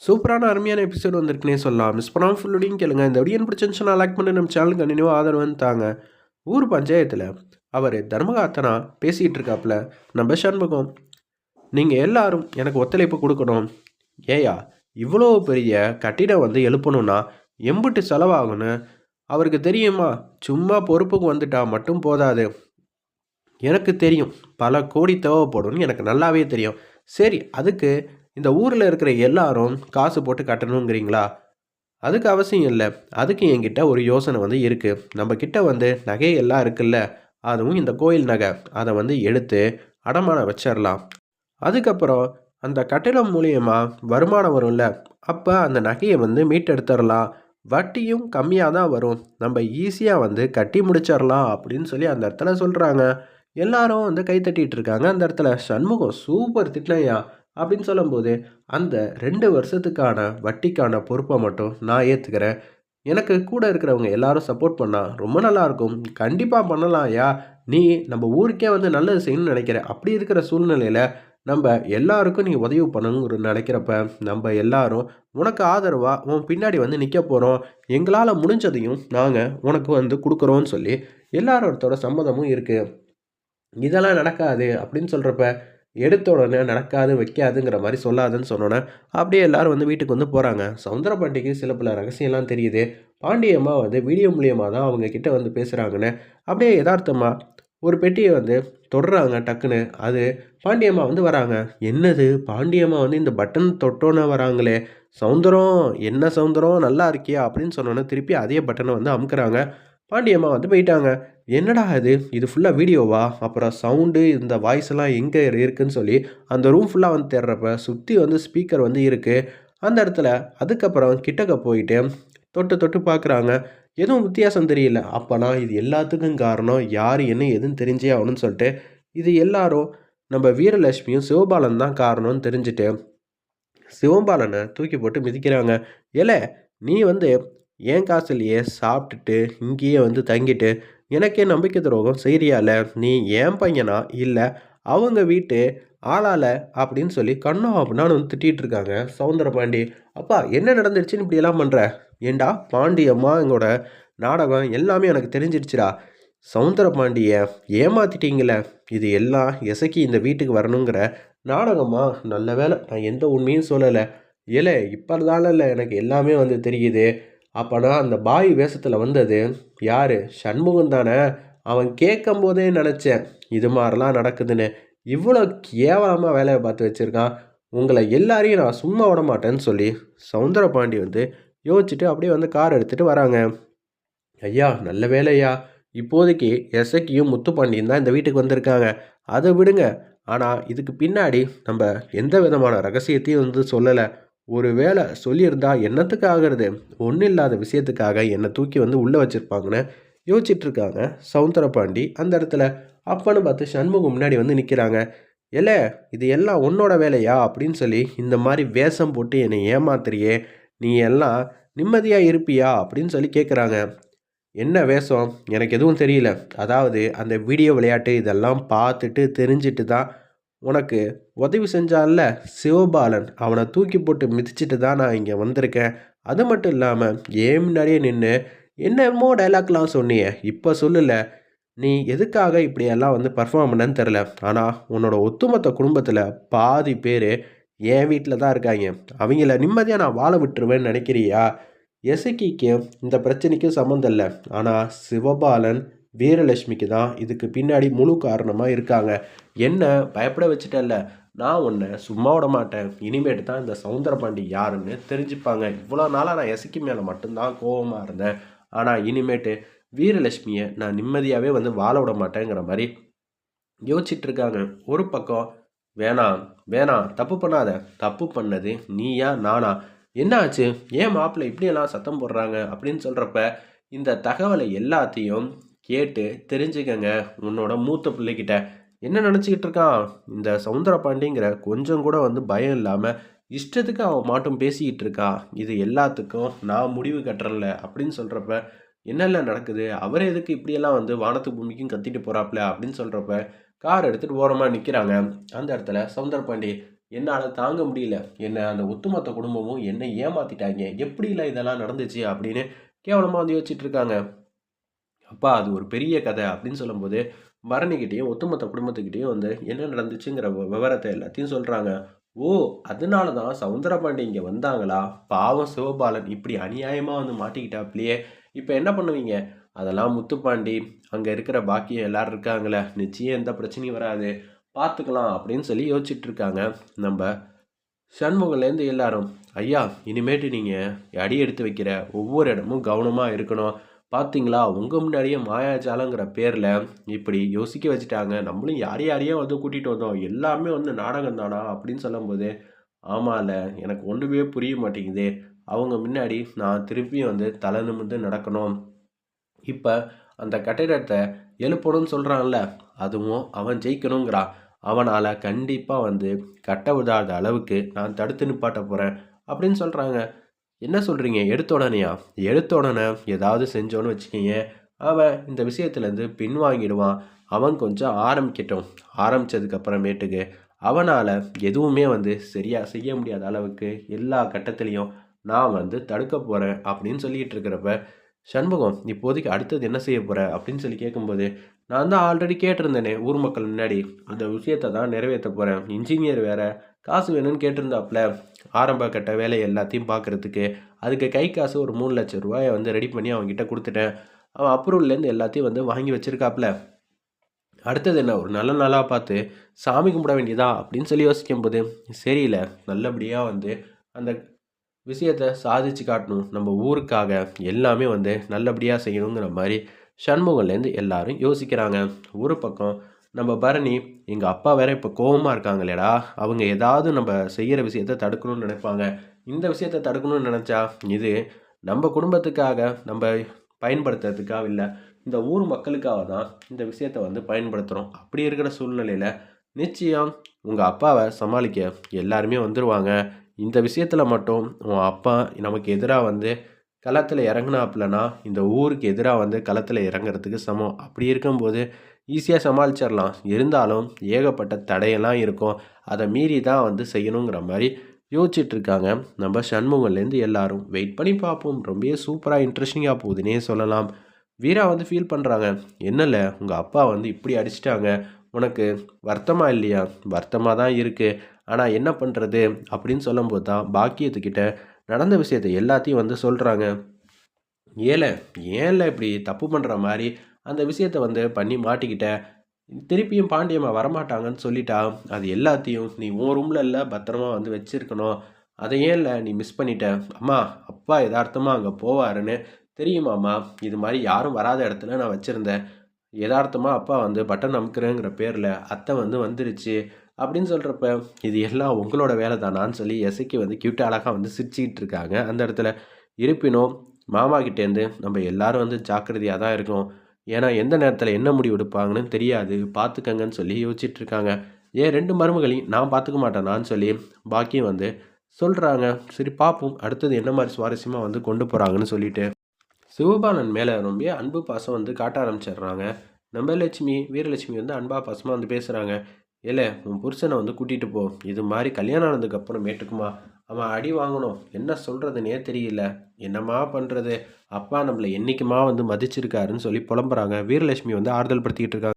சூப்பரான அருமையான எபிசோட் வந்திருக்குனே சொல்லலாம். மிஸ் பண்ணாமல் ஃபுல்லோடையும் கேளுங்க. இந்த வீடியோ பிடிச்சிருந்துச்சுன்னா லைக் பண்ணி. நம்ம சேனல் கண்டினியூவாக ஆதரவு தாங்க. ஊர் பஞ்சாயத்தில் அவர் தர்மகாத்தனா பேசிகிட்டு இருக்காப்புல நம்ம சண்முகம். நீங்கள் எல்லாரும் எனக்கு ஒத்துழைப்பு கொடுக்கணும். ஏயா இவ்வளோ பெரிய கட்டிடம் வந்து எழுப்பணும்னா எம்பிட்டு செலவாகும்னு அவருக்கு தெரியுமா? சும்மா பொறுப்புக்கு வந்துட்டா மட்டும் போதாது. எனக்கு தெரியும். பல கோடி தேவைப்படும்னு எனக்கு நல்லாவே தெரியும். சரி அதுக்கு இந்த ஊரில் இருக்கிற எல்லாரும் காசு போட்டு கட்டணுங்கிறீங்களா? அதுக்கு அவசியம் இல்லை. அதுக்கு என்கிட்ட ஒரு யோசனை வந்து இருக்குது நம்ம கிட்ட வந்து நகை எல்லாம் இருக்குல்ல? அதுவும் இந்த கோயில் நகை. அதை வந்து எடுத்து அடமானம் வச்சிடலாம் அதுக்கப்புறம் அந்த கட்டிடம் மூலயமா வருமானம் வரும்ல? அப்போ அந்த நகையை வந்து மீட்டெடுத்துடலாம் வட்டியும் கம்மியாக தான் வரும். நம்ம ஈஸியாக வந்து கட்டி முடிச்சிடலாம் அப்படின்னு சொல்லி அந்த இடத்துல சொல்கிறாங்க எல்லாரும் வந்து கைத்தட்டிட்டு இருக்காங்க. அந்த இடத்துல சண்முகம் சூப்பர் திட்டலையா? அப்படின்னு சொல்லும்போது அந்த ரெண்டு வருஷத்துக்கான வட்டிக்கான பொறுப்பை மட்டும் நான் ஏற்றுக்கிறேன் எனக்கு கூட இருக்கிறவங்க எல்லாரும் சப்போர்ட் பண்ணால் ரொம்ப நல்லாயிருக்கும். கண்டிப்பாக பண்ணலாம் ஐயா. நீ நம்ம ஊருக்கே வந்து நல்லது செய்யணும்னு நினைக்கிற. அப்படி இருக்கிற சூழ்நிலையில் நம்ம எல்லாருக்கும் நீ உதவி பண்ணணுங்கிற நினைக்கிறப்ப நம்ம எல்லாரும் உனக்கு ஆதரவாக உன் பின்னாடி வந்து நிற்க போகிறோம் எங்களால் முடிஞ்சதையும் நாங்கள் உனக்கு வந்து கொடுக்குறோன்னு சொல்லி எல்லாரோடத்தோட சம்மதமும் இருக்குது இதெல்லாம் நடக்காது அப்படின்னு சொல்கிறப்ப எடுத்த உடனே நடக்காது வைக்காதுங்கிற மாதிரி சொல்லாதுன்னு சொன்னோன்னே அப்படியே எல்லாரும் வந்து வீட்டுக்கு வந்து போகிறாங்க சவுந்தர பாண்டிக்கு சில பல ரகசியம்லாம் தெரியுது. பாண்டியம்மா வந்து வீடியோ மூலியமாக தான் அவங்க கிட்ட வந்து பேசுகிறாங்கன்னு அப்படியே யதார்த்தமாக ஒரு பெட்டியை வந்து தொடுறாங்க டக்குன்னு. அது பாண்டியம்மா வந்து வராங்க. என்னது? பாண்டியம்மா வந்து இந்த பட்டன் தொட்டோன்னே வராங்களே. சவுந்தரம் என்ன சவுந்தரம்? நல்லா இருக்கியா? அப்படின்னு சொன்னோன்னே திருப்பி அதே பட்டனை வந்து அமுக்குறாங்க. பாண்டியம்மா வந்து போயிட்டாங்க. என்னடா இது? இது ஃபுல்லாக வீடியோவா? அப்புறம் சவுண்டு இந்த வாய்ஸ் எல்லாம் எங்கே இருக்குன்னு சொல்லி அந்த ரூம் ஃபுல்லாக வந்து தேடுறப்ப சுற்றி வந்து ஸ்பீக்கர் வந்து இருக்குது அந்த இடத்துல அதுக்கப்புறம் கிட்டக்க போயிட்டு தொட்டு தொட்டு பார்க்குறாங்க எதுவும் வித்தியாசம் தெரியல. அப்போனா இது எல்லாத்துக்கும் காரணம் யார் என்ன எதுன்னு தெரிஞ்சே ஆகணும்னு சொல்லிட்டு இது எல்லாரும் நம்ம வீரலட்சுமியும் சிவபாலன் தான் காரணம்னு தெரிஞ்சுட்டு சிவபாலனை தூக்கி போட்டு மிதிக்கிறாங்க. ஏல நீ வந்து ஏன் காசுலையே சாப்பிட்டுட்டு இங்கேயே வந்து தங்கிட்டு எனக்கே நம்பிக்கை துரோகம் செய்கிறியால நீ ஏன் பையனா? இல்லை அவங்க வீட்டு ஆளால? அப்படின்னு சொல்லி கண்ணா அப்படின்னு வந்து திட்டிகிட்டு இருக்காங்க சவுந்தர பாண்டி. அப்பா என்ன நடந்துருச்சுன்னு இப்படியெல்லாம் பண்ணுற ஏண்டா பாண்டியம்மா எங்களோட நாடகம் எல்லாமே எனக்கு தெரிஞ்சிருச்சுடா. சவுந்தர பாண்டிய ஏமாத்திட்டீங்களே? இது எல்லாம் எசக்கி இந்த வீட்டுக்கு வரணுங்கிற நாடகமா? நல்ல வேலை நான் எந்த உண்மையும் சொல்லலை. ஏலே இப்போ இல்லை எனக்கு எல்லாமே வந்து தெரியுது. அப்போனா அந்த பாய் வேஷத்தில் வந்தது யார்? சண்முகம் தானே? அவன் கேட்கும் போதே நினச்சேன் இது மாதிரிலாம் நடக்குதுன்னு. இவ்வளோ கேவலமாக வேலையை பார்த்து வச்சுருக்கான். உங்களை எல்லாரையும் நான் சும்மா விட மாட்டேன்னு சொல்லி சவுந்தர பாண்டி வந்து யோசிச்சுட்டு அப்படியே வந்து கார் எடுத்துகிட்டு வராங்க. ஐயா நல்ல வேலையா? இப்போதைக்கு எசக்கியும் முத்துப்பாண்டியும் தான் இந்த வீட்டுக்கு வந்திருக்காங்க. அதை விடுங்க. ஆனால் இதுக்கு பின்னாடி நம்ம எந்த விதமான ரகசியத்தையும் வந்து சொல்லலை. ஒரு வேளை சொல்லியிருந்தா என்னத்துக்கு ஆகிறது? ஒன்றும் இல்லாத விஷயத்துக்காக என்னை தூக்கி வந்து உள்ளே வச்சுருப்பாங்கன்னு யோசிச்சிட்ருக்காங்க சவுந்தரபாண்டி அந்த இடத்துல அப்பன்னு பார்த்து சண்முகம் முன்னாடி வந்து நிற்கிறாங்க இல்ல இது எல்லாம் உன்னோட வேலையா? அப்படின்னு சொல்லி இந்த மாதிரி வேஷம் போட்டு என்னை ஏமாத்துறியே நீ எல்லாம் நிம்மதியாக இருப்பியா? அப்படின்னு சொல்லி கேட்குறாங்க என்ன வேஷம்? எனக்கு எதுவும் தெரியல. அதாவது அந்த வீடியோ விளையாட்டு இதெல்லாம் பார்த்துட்டு தெரிஞ்சுட்டு தான் உனக்கு உதவி செஞ்சான்ல சிவபாலன். அவனை தூக்கி போட்டு மிதிச்சிட்டு தான் நான் இங்கே வந்திருக்கேன். அது மட்டும் இல்லாமல் ஏன் முன்னாடியே நின்று என்னமோ டைலாக்லாம் சொன்னியே. இப்போ சொல்லல நீ எதுக்காக இப்படியெல்லாம் வந்து பர்ஃபார்ம் பண்ணன்னு தெரில ஆனால் உன்னோட ஒத்துமொத்த குடும்பத்தில் பாதி பேர் என் வீட்டில் தான் இருக்காங்க. அவங்கள நிம்மதியாக நான் வாழ விட்டுருவேன்னு நினைக்கிறியா? எசக்கிக்கு இந்த பிரச்சனைக்கும் சம்மந்தம் இல்லை. ஆனால் சிவபாலன் வீரலட்சுமிக்கு தான் இதுக்கு பின்னாடி முழு காரணமாக இருக்காங்க. என்ன பயப்பட வச்சுட்டல்ல நான் உன்னை சும்மா விட மாட்டேன். இனிமேட்டு தான் இந்த சவுந்தர பாண்டி யாருன்னு தெரிஞ்சுப்பாங்க. இவ்வளோ நாளாக நான் எசக்கி மேலே மட்டும்தான் கோபமாக இருந்தேன். ஆனால் இனிமேட்டு வீரலட்சுமியை நான் நிம்மதியாகவே வந்து வாழ விட மாட்டேங்கிற மாதிரி யோசிச்சுட்டு இருக்காங்க. ஒரு பக்கம் வேணாம் வேணாம் தப்பு பண்ணாத. தப்பு பண்ணது நீயா நானா? என்ன ஆச்சு? ஏன் மாப்பிள்ளை இப்படியெல்லாம் சத்தம் போடுறாங்க? அப்படின்னு சொல்கிறப்ப இந்த தகவலை எல்லாத்தையும் கேட்டு தெரிஞ்சுக்கங்க உன்னோட மூத்த பிள்ளைகிட்ட. என்ன நினச்சிக்கிட்டு இருக்கான்? இந்த சவுந்தர பாண்டிங்கிற கொஞ்சம் கூட வந்து பயம் இல்லாமல் இஷ்டத்துக்கு அவன் மாட்டும் பேசிக்கிட்டு இருக்கா. இது எல்லாத்துக்கும் நான் முடிவு கட்டுறல அப்படின்னு சொல்கிறப்ப என்னெல்லாம் நடக்குது? அவர் எதுக்கு இப்படியெல்லாம் வந்து வானத்து பூமிக்கும் கத்திட்டு போகிறாப்ல அப்படின்னு சொல்கிறப்ப கார் எடுத்துகிட்டு ஓரமாக நிற்கிறாங்க அந்த இடத்துல சவுந்தர பாண்டி என்னால் தாங்க முடியல. என்னை அந்த ஒத்துமொத்த குடும்பமும் என்னை ஏமாத்திட்டாங்க. இல்லை இதெல்லாம் நடந்துச்சு? அப்படின்னு கேவலமாக வந்து யோசிச்சுட்டு இருக்காங்க. அப்பா அது ஒரு பெரிய கதை அப்படின்னு சொல்லும்போது பரணிக்கிட்டேயும் ஒட்டுமொத்த குடும்பத்துக்கிட்டேயும் வந்து என்ன நடந்துச்சுங்கிற விவரத்தை எல்லாத்தையும் சொல்கிறாங்க ஓ அதனால தான் சவுந்தரபாண்டி இங்கே வந்தாங்களா? பாவம் சிவபாலன் இப்படி அநியாயமாக வந்து மாட்டிக்கிட்டாப்லையே. இப்போ என்ன பண்ணுவீங்க? அதெல்லாம் முத்துப்பாண்டி அங்கே இருக்கிற பாக்கியம் எல்லாரும் இருக்காங்களே நிச்சயம் எந்த பிரச்சனையும் வராது. பார்த்துக்கலாம் அப்படின்னு சொல்லி யோசிச்சுட்டு இருக்காங்க நம்ம சண்முகலேருந்து எல்லாரும் ஐயா இனிமேட்டு நீங்கள் அடி எடுத்து வைக்கிற ஒவ்வொரு இடமும் கவனமாக இருக்கணும். பார்த்தீங்களா உங்கள் முன்னாடியே மாயாஜாலங்கிற பேரில் இப்படி யோசிக்க வச்சுட்டாங்க. நம்மளும் யார் யாரையோ வந்து கூட்டிகிட்டு வந்தோம். எல்லாமே வந்து நாடகம் தானா? அப்படின்னு சொல்லும்போது ஆமால எனக்கு ஒன்றுமே புரிய மாட்டேங்குது. அவங்க முன்னாடி நான் திருப்பியும் வந்து தலை நிமிர்ந்து நடக்கணும். இப்போ அந்த கட்டிடத்தை எழுப்பணும்னு சொல்கிறான்ல அதுவும் அவன் ஜெயிக்கணுங்கிறான் அவனால் கண்டிப்பாக வந்து கட்ட விடாத அளவுக்கு நான் தடுத்து நிப்பாட்ட போகிறேன் அப்படின்னு சொல்கிறாங்க என்ன சொல்கிறீங்க எடுத்த உடனேயா? எடுத்த உடனே ஏதாவது செஞ்சோன்னு வச்சுக்கிங்க. அவன் இந்த விஷயத்துலேருந்து பின்வாங்கிடுவான். அவன் கொஞ்சம் ஆரம்பிக்கட்டும். ஆரம்பித்ததுக்கப்புறமேட்டுக்கு அவனால் எதுவுமே வந்து சரியாக செய்ய முடியாத அளவுக்கு எல்லா கட்டத்துலேயும் நான் வந்து தடுக்க போகிறேன் அப்படின்னு சொல்லிகிட்டு இருக்கிறப்ப சண்முகம் இப்போதைக்கு அடுத்தது என்ன செய்ய போகிற அப்படின்னு சொல்லி கேட்கும்போது நான் தான் ஆல்ரெடி கேட்டிருந்தேனே ஊர் மக்கள் முன்னாடி. அந்த விஷயத்தை தான் நிறைவேற்ற போகிறேன் இன்ஜினியர் வேறு காசு வேணும்னு கேட்டிருந்தாப்புல ஆரம்ப கட்ட வேலை எல்லாத்தையும் பார்க்குறதுக்கு அதுக்கு கை காசு ஒரு மூணு லட்சம் ரூபாயை வந்து ரெடி பண்ணி அவன்கிட்ட கொடுத்துட்டேன். அவன் அப்ரூவல்லேருந்து எல்லாத்தையும் வந்து வாங்கி வச்சுருக்காப்புல. அடுத்தது என்ன? ஒரு நல்ல நாளாக பார்த்து சாமி கும்பிட வேண்டியதா? அப்படின்னு சொல்லி யோசிக்கும்போது சரியில்ல. நல்லபடியாக வந்து அந்த விஷயத்தை சாதிச்சு காட்டணும். நம்ம ஊருக்காக எல்லாமே வந்து நல்லபடியாக செய்யணுங்கிற மாதிரி சண்முகம்லேருந்து எல்லாரும் யோசிக்கிறாங்க. ஒரு பக்கம் நம்ம பரணி எங்கள் அப்பா வேற இப்போ கோவமாக இருக்காங்களேடா. அவங்க ஏதாவது நம்ம செய்கிற விஷயத்தை தடுக்கணும்னு நினைப்பாங்க. இந்த விஷயத்த தடுக்கணும்னு நினச்சா இது நம்ம குடும்பத்துக்காக நம்ம பயன்படுத்துறதுக்காக இல்லை இந்த ஊர் மக்களுக்காக தான் இந்த விஷயத்த வந்து பயன்படுத்துகிறோம் அப்படி இருக்கிற சூழ்நிலையில் நிச்சயம் உங்கள் அப்பாவை சமாளிக்க எல்லாருமே வந்துடுவாங்க இந்த விஷயத்தில் மட்டும் உன் அப்பா நமக்கு எதிராக வந்து களத்தில் இறங்குனாப்புலனா இந்த ஊருக்கு எதிராக வந்து களத்தில் இறங்குறதுக்கு சமம். அப்படி இருக்கும்போது ஈஸியாக சமாளிச்சிடலாம் இருந்தாலும் ஏகப்பட்ட தடையெல்லாம் இருக்கும். அதை மீறி தான் வந்து செய்யணுங்கிற மாதிரி யோசிச்சுட்டு இருக்காங்க நம்ம சண்முகம்லேருந்து எல்லாரும் வெயிட் பண்ணி பார்ப்போம் ரொம்பவே சூப்பராக இன்ட்ரெஸ்டிங்காக போகுதுன்னே சொல்லலாம். வீரா வந்து ஃபீல் பண்ணுறாங்க என்னல உங்கள் அப்பா வந்து இப்படி அடிச்சிட்டாங்க. உனக்கு வருத்தமா இல்லையா? வருத்தமாக தான் இருக்குது ஆனால் என்ன பண்ணுறது அப்படின்னு சொல்லும்போது தான் பாக்கியத்துக்கிட்ட நடந்த விஷயத்தை எல்லாத்தையும் வந்து சொல்கிறாங்க ஏல ஏன்ல இப்படி தப்பு பண்ணுற மாதிரி அந்த விஷயத்த வந்து பண்ணி மாட்டிக்கிட்ட. திருப்பியும் பாண்டியம்மா வரமாட்டாங்கன்னு சொல்லிட்டா அது எல்லாத்தையும் நீ உன் ரூமில் இல்லை பத்திரமா வந்து வச்சுருக்கணும். அதை இல்லை நீ மிஸ் பண்ணிட்ட. அம்மா அப்பா யதார்த்தமாக அங்கே போவாருன்னு தெரியுமாம்மா இது மாதிரி யாரும் வராத இடத்துல நான் வச்சுருந்தேன். யதார்த்தமாக அப்பா வந்து பட்டன் அமுக்கிறேங்கிற பேரில் அத்தை வந்து வந்துருச்சு அப்படின்னு சொல்கிறப்ப இது எல்லாம் உங்களோட வேலை தானான்னு சொல்லி எசைக்கு வந்து கியூட்டாக அழகாக வந்து சிரிச்சிக்கிட்டு இருக்காங்க அந்த இடத்துல. இருப்பினும் மாமா கிட்டேருந்து நம்ம எல்லாரும் வந்து ஜாக்கிரதையாக தான் இருக்கோம். ஏன்னா எந்த நேரத்தில் என்ன முடிவு எடுப்பாங்கன்னு தெரியாது. பார்த்துக்கங்கன்னு சொல்லி யோசிச்சுட்டு இருக்காங்க ஏன் ரெண்டு மருமகளையும் நான் பார்த்துக்க மாட்டேனான்னு சொல்லி பாக்கியம் வந்து சொல்கிறாங்க சரி பார்ப்போம் அடுத்தது என்ன மாதிரி சுவாரஸ்யமாக வந்து கொண்டு போகிறாங்கன்னு சொல்லிட்டு. சிவபாலன் மேலே ரொம்ப அன்பு பாசம் வந்து காட்ட ஆரம்பிச்சிடுறாங்க. நம்ம லட்சுமி வீரலட்சுமி வந்து அன்பா பாசமாக வந்து பேசுகிறாங்க இல்லை உன் புருஷனை வந்து கூட்டிகிட்டு போ. இது மாதிரி கல்யாணம் ஆனதுக்கப்புறம் மேட்டுக்குமா அவன் அடி வாங்கணும். என்ன சொல்கிறதுனே தெரியல. என்னம்மா பண்ணுறது அப்பா நம்மளை என்றைக்குமா வந்து மதிச்சிருக்காருன்னு சொல்லி புலம்புறாங்க. வீரலட்சுமி வந்து ஆறுதல் படுத்திக்கிட்டு இருக்காங்க.